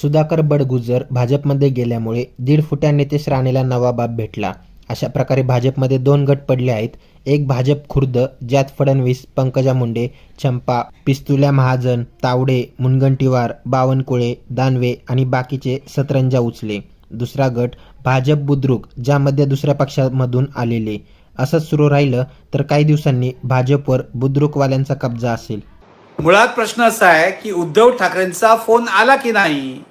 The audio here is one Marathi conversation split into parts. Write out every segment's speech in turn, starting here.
सुधाकर बडगुजर भाजपमध्ये गेल्यामुळे दीड फुट्या नितेश राणेला नवाबाब भेटला. अशा प्रकारे भाजपमध्ये दोन गट पडले आहेत. एक भाजप खुर्द ज्यात फडणवीस पंकजा मुंडे चंपा पिस्तुल्या महाजन तावडे मुनगंटीवार बावनकुळे दानवे आणि बाकीचे सतरंजा उचले. दुसरा गट भाजप बुद्रुक ज्यामध्ये दुसऱ्या पक्षामधून आलेले. असंच सुरू राहिलं तर काही दिवसांनी भाजपवर बुद्रुकवाल्यांचा कब्जा असेल. मुळात प्रश्न असा आहे की उद्धव ठाकरेंचा फोन आला की नाही?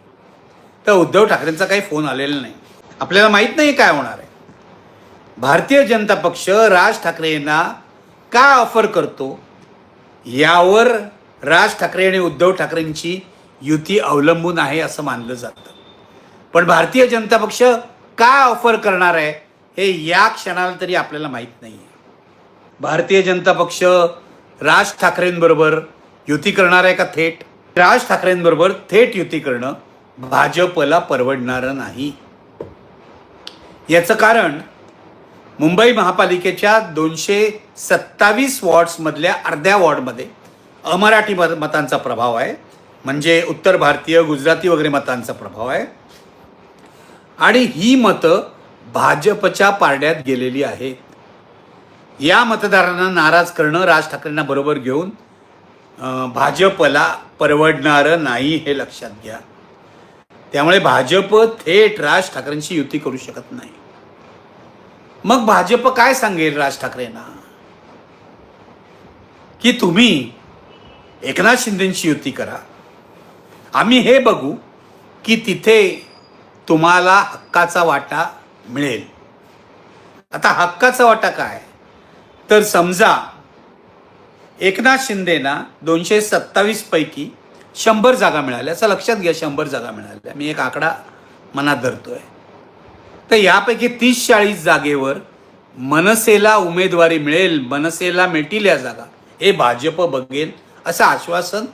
तर उद्धव ठाकरेंचा काही फोन आलेला नाही. आपल्याला माहीत नाही काय होणार आहे. भारतीय जनता पक्ष राज ठाकरेंना काय ऑफर करतो? यावर राज ठाकरे आणि उद्धव ठाकरेंची युती अवलंबून आहे असं मानलं जातं. पण भारतीय जनता पक्ष काय ऑफर करणार आहे हे या क्षणाला तरी आपल्याला माहीत नाही आहे भारतीय जनता पक्ष राज ठाकरेंबरोबर युती करणार आहे का थेट राज ठाकरेंबरोबर थेट युती करणं भाजपला परवडणारं नाही. याचं कारण मुंबई महापालिकेच्या दोनशे सत्तावीस वॉर्ड्समधल्या अर्ध्या वॉर्डमध्ये अमराठी मत मतांचा प्रभाव आहे. म्हणजे उत्तर भारतीय गुजराती वगैरे मतांचा प्रभाव आहे. आणि ही मतं भाजपच्या पारड्यात गेलेली आहेत. या मतदारांना नाराज करणं राज ठाकरेंना बरोबर घेऊन भाजपला परवडणारं नाही हे लक्षात घ्या. त्यामुळे भाजप थेट राज ठाकरेंशी युती करू शकत नाही. मग भाजप काय सांगेल राज ठाकरेंना? की तुम्ही एकनाथ शिंदेची युती करा. आम्ही हे बघू की तिथे तुम्हाला हक्काचा वाटा मिळेल. आता हक्काचा वाटा काय? तर समजा एकनाथ शिंदेना दोनशे सत्तावीस पैकी शंभर जागा मिळाल्या. असं लक्षात घ्या शंभर जागा मिळाल्या. मी एक आकडा मनात धरतोय. तर यापैकी तीस चाळीस जागेवर मनसेला उमेदवारी मिळेल मनसेला मिळतील या जागा. हे भाजप बघेल असं आश्वासन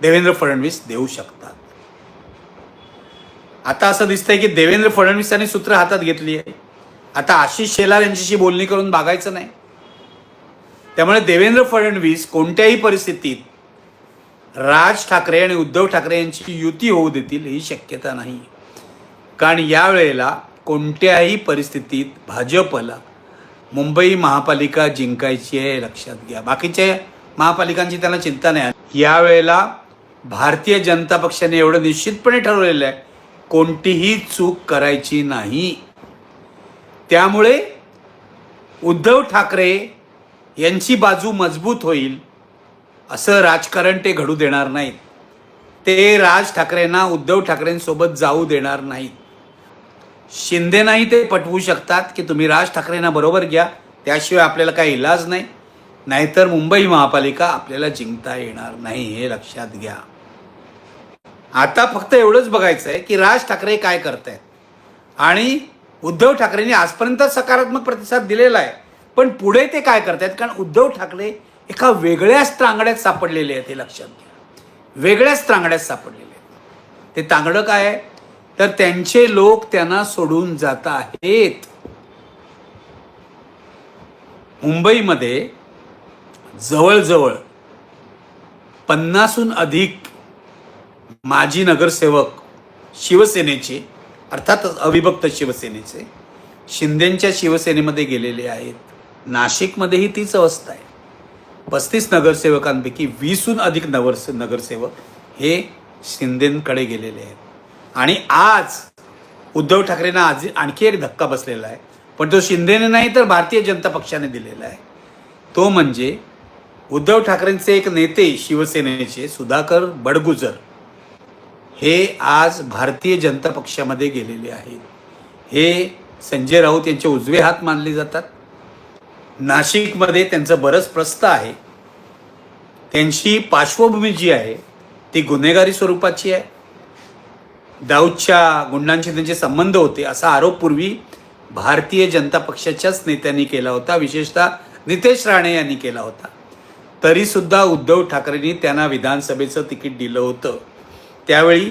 देवेंद्र फडणवीस देऊ शकतात. आता असं दिसतंय की देवेंद्र फडणवीसांनी सूत्र हातात घेतली आहे आता आशिष शेलार यांच्याशी बोलणी करून बघायचं नाही. त्यामुळे देवेंद्र फडणवीस कोणत्याही परिस्थितीत राज ठाकरे आणि उद्धव ठाकरे यांची युती होऊ देतील ही शक्यता नाही. कारण यावेळेला कोणत्याही परिस्थितीत भाजपला मुंबई महापालिका जिंकायची आहे लक्षात घ्या. बाकीच्या महापालिकांची त्यांना चिंता नाही. यावेळेला भारतीय जनता पक्षाने एवढं निश्चितपणे ठरवलेलं आहे कोणतीही चूक करायची नाही. त्यामुळे उद्धव ठाकरे यांची बाजू मजबूत होईल असं राजकारण ते घडू देणार नाहीत. ते राज ठाकरेंना उद्धव ठाकरेंसोबत जाऊ देणार नाहीत. शिंदेनाही ते पटवू शकतात की तुम्ही राज ठाकरेंना बरोबर घ्या त्याशिवाय आपल्याला काही इलाज नाही. नाहीतर मुंबई महापालिका आपल्याला जिंकता येणार नाही हे लक्षात घ्या. आता फक्त एवढंच बघायचं आहे की राज ठाकरे काय करत आहेत आणि उद्धव ठाकरेंनी आजपर्यंत सकारात्मक प्रतिसाद दिलेला आहे. पण पुढे ते काय करतायत? कारण उद्धव ठाकरे एका वेगळ्याच तांगड्यात सापडलेले आहेत हे लक्षात घ्या. वेगळ्याच तांगड्यात सापडलेले आहेत. ते तांगडं काय आहे? तर त्यांचे लोक त्यांना सोडून जात आहेत. मुंबईमध्ये जवळजवळ पन्नासहून अधिक माजी नगरसेवक शिवसेनेचे अर्थातच अविभक्त शिवसेनेचे शिंदेच्या शिवसेनेमध्ये गेलेले आहेत. नाशिकमध्येही तीच अवस्था आहे. पस्तीस नगरसेवकांपैकी वीसहून अधिक नगरसे नगरसेवक हे शिंदेकडे गेलेले आहेत. आणि आज उद्धव ठाकरेंना आज आणखी एक धक्का बसलेला आहे. पण तो शिंदेने नाही तर भारतीय जनता पक्षाने दिलेला आहे. तो म्हणजे उद्धव ठाकरेंचे एक नेते शिवसेनेचे सुधाकर बडगुजर हे आज भारतीय जनता पक्षामध्ये गेलेले आहेत. हे संजय राऊत यांचे उजवे हात मानले जातात. नाशिकमध्ये त्यांचं बरंच प्रस्थ आहे. त्यांची पार्श्वभूमी जी आहे ती गुन्हेगारी स्वरूपाची आहे. दाऊदच्या गुंडांशी त्यांचे संबंध होते असा आरोप पूर्वी भारतीय जनता पक्षाच्याच नेत्यांनी केला होता. विशेषतः नितेश राणे यांनी केला होता. तरीसुद्धा उद्धव ठाकरेंनी त्यांना विधानसभेचं तिकीट दिलं होतं. त्यावेळी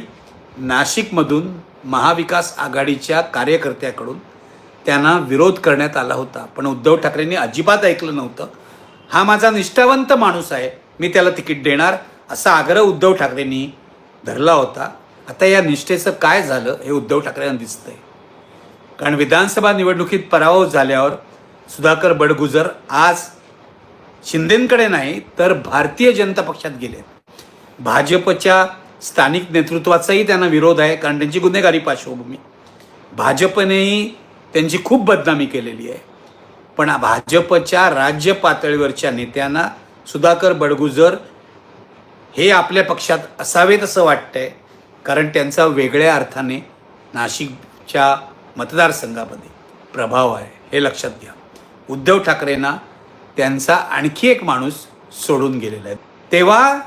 नाशिकमधून महाविकास आघाडीच्या कार्यकर्त्याकडून त्यांना विरोध करण्यात आला होता. पण उद्धव ठाकरेंनी अजिबात ऐकलं नव्हतं. हा माझा निष्ठावंत माणूस आहे. मी त्याला तिकीट देणार असा आग्रह उद्धव ठाकरेंनी धरला होता. आता या निष्ठेचं काय झालं हे उद्धव ठाकरेंना दिसतंय. कारण विधानसभा निवडणुकीत पराभव झाल्यावर सुधाकर बडगुजर आज शिंदेंकडे नाही तर भारतीय जनता पक्षात गेले भाजपच्या स्थानिक नेतृत्वाचाही त्यांना विरोध आहे कारण त्यांची गुन्हेगारी पार्श्वभूमी. भाजपनेही त्यांची खूप बदनामी केलेली आहे. पण भाजपच्या राज्य पातळीवरच्या नेत्यांना सुधाकर बडगुजर हे आपल्या पक्षात असावेत असं वाटतंय कारण त्यांचा वेगळ्या अर्थाने नाशिकच्या मतदारसंघामध्ये प्रभाव आहे हे लक्षात घ्या. उद्धव ठाकरेंना त्यांचा आणखी एक माणूस सोडून गेलेला आहे. तेव्हा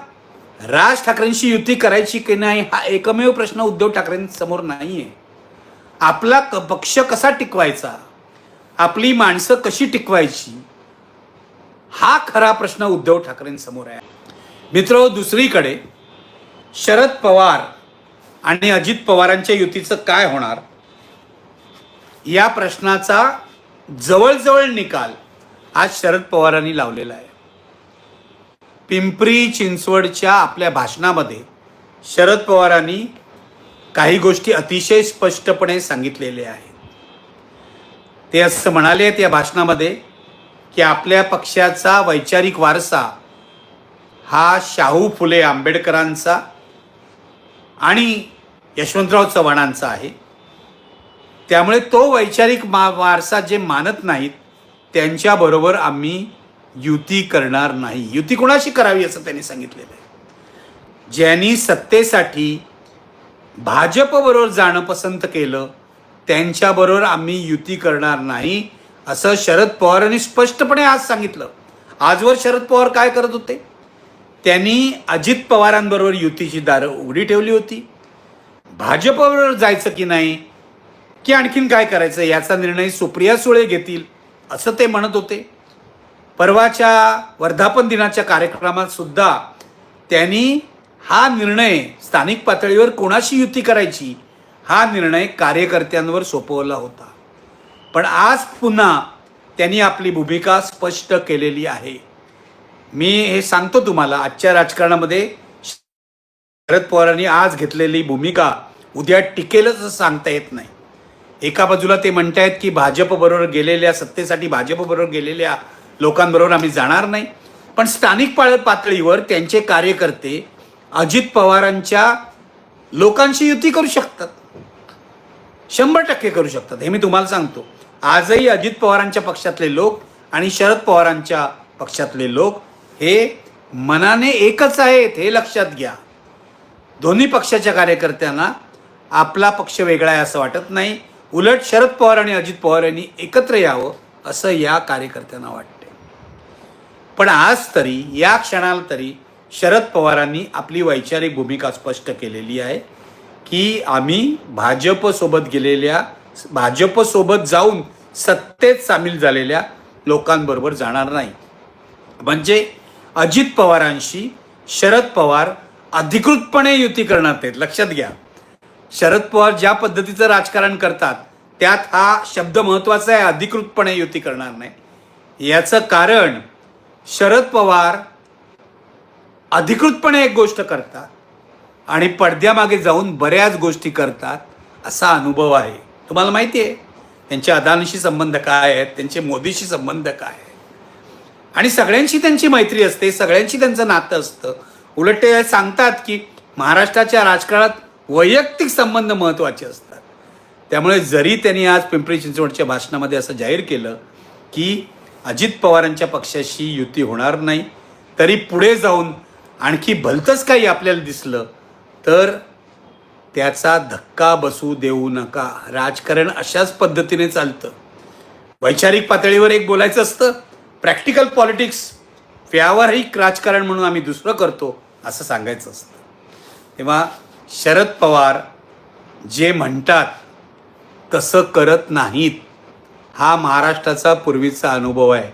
राज ठाकरेंशी युती करायची की नाही हा एकमेव प्रश्न उद्धव ठाकरेंसमोर नाही आहे आपला क- पक्ष कसा टिकवायचा? आपली माणसं कशी टिकवायची? हा खरा प्रश्न उद्धव ठाकरेंसमोर आहे. मित्र दुसरीकडे शरद पवार आणि अजित पवारांच्या युतीचं काय होणार? या प्रश्नाचा जवळजवळ निकाल आज शरद पवारांनी लावलेला आहे. पिंपरी चिंचवडच्या आपल्या भाषणामध्ये शरद पवारांनी काही गोष्टी अतिशय स्पष्टपणे सांगितलेल्या आहेत. ते असं म्हणाले आहेत या भाषणामध्ये की आपल्या पक्षाचा वैचारिक वारसा हा शाहू फुले आंबेडकरांचा आणि यशवंतराव चव्हाणांचा आहे. त्यामुळे तो वैचारिक मा वारसा जे मानत नाहीत त्यांच्याबरोबर आम्ही युती करणार नाही. युती कोणाशी करावी असं त्यांनी सांगितलेलं आहे? ज्यांनी सत्तेसाठी भाजपबरोबर जाणं पसंत केलं त्यांच्याबरोबर आम्ही युती करणार नाही असं शरद पवारांनी स्पष्टपणे आज सांगितलं. आजवर शरद पवार काय करत होते? त्यांनी अजित पवारांबरोबर युतीची दारं उघडी ठेवली होती. भाजपबरोबर जायचं की नाही की आणखीन काय करायचं याचा निर्णय सुप्रिया सुळे घेतील असं ते म्हणत होते. परवाच्या वर्धापन दिनाच्या कार्यक्रमात सुद्धा त्यांनी हा निर्णय स्थानिक पातळीवर कोणाशी युती करायची हा निर्णय कार्यकर्त्यांवर सोपवला होता. पण आज पुन्हा त्यांनी आपली भूमिका स्पष्ट केलेली आहे. मी हे सांगतो तुम्हाला आजच्या राजकारणामध्ये शरद पवारांनी आज घेतलेली भूमिका उद्या टिकेलच असं सांगता येत नाही. एका बाजूला ते म्हणतायत की भाजपबरोबर गेलेल्या सत्तेसाठी भाजपबरोबर गेलेल्या लोकांबरोबर आम्ही जाणार नाही. पण स्थानिक पाळ पातळीवर त्यांचे कार्यकर्ते अजित पवारांच्या लोकांशी युती करू शकतात. शंभर टक्के करू शकतात. हे मी तुम्हाला सांगतो. आजही अजित पवारांच्या पक्षातले लोक आणि शरद पवारांच्या पक्षातले लोक हे मनाने एकच आहेत हे लक्षात घ्या. दोन्ही पक्षाच्या कार्यकर्त्यांना आपला पक्ष वेगळा आहे असं वाटत नाही. उलट शरद पवार आणि अजित पवार यांनी एकत्र यावं असं या कार्यकर्त्यांना वाटते पण आज तरी या क्षणाला तरी शरद पवारांनी आपली वैचारिक भूमिका स्पष्ट केलेली आहे की आम्ही भाजपसोबत गेलेल्या भाजपसोबत जाऊन सत्तेत सामील झालेल्या लोकांबरोबर जाणार नाही. म्हणजे अजित पवारांशी शरद पवार अधिकृतपणे युती करणार आहेत लक्षात घ्या. शरद पवार ज्या पद्धतीचं राजकारण करतात त्यात हा शब्द महत्त्वाचा आहे अधिकृतपणे युती करणार नाही. याचं कारण शरद पवार अधिकृतपणे एक गोष्ट करतात आणि पडद्यामागे जाऊन बऱ्याच गोष्टी करतात असा अनुभव आहे. तुम्हाला माहिती आहे त्यांचे अदानीशी संबंध काय आहेत त्यांचे मोदीशी संबंध काय आहेत? आणि सगळ्यांशी त्यांची मैत्री असते सगळ्यांशी त्यांचं नातं असतं. उलट ते सांगतात की महाराष्ट्राच्या राजकारणात वैयक्तिक संबंध महत्त्वाचे असतात. त्यामुळे जरी त्यांनी आज पिंपरी चिंचवडच्या भाषणामध्ये असं जाहीर केलं की अजित पवारांच्या पक्षाशी युती होणार नाही तरी पुढे जाऊन आणखी भलतंच काही आपल्याला दिसलं तर त्याचा धक्का बसू देऊ नका. राजकारण अशाच पद्धतीने चालतं. वैचारिक पातळीवर एक बोलायचं असतं. प्रॅक्टिकल पॉलिटिक्स व्यावहारिक राजकारण म्हणून आम्ही दुसरं करतो असं सांगायचं असतं. तेव्हा शरद पवार जे म्हणतात तसं करत नाहीत हा महाराष्ट्राचा पूर्वीचा अनुभव आहे.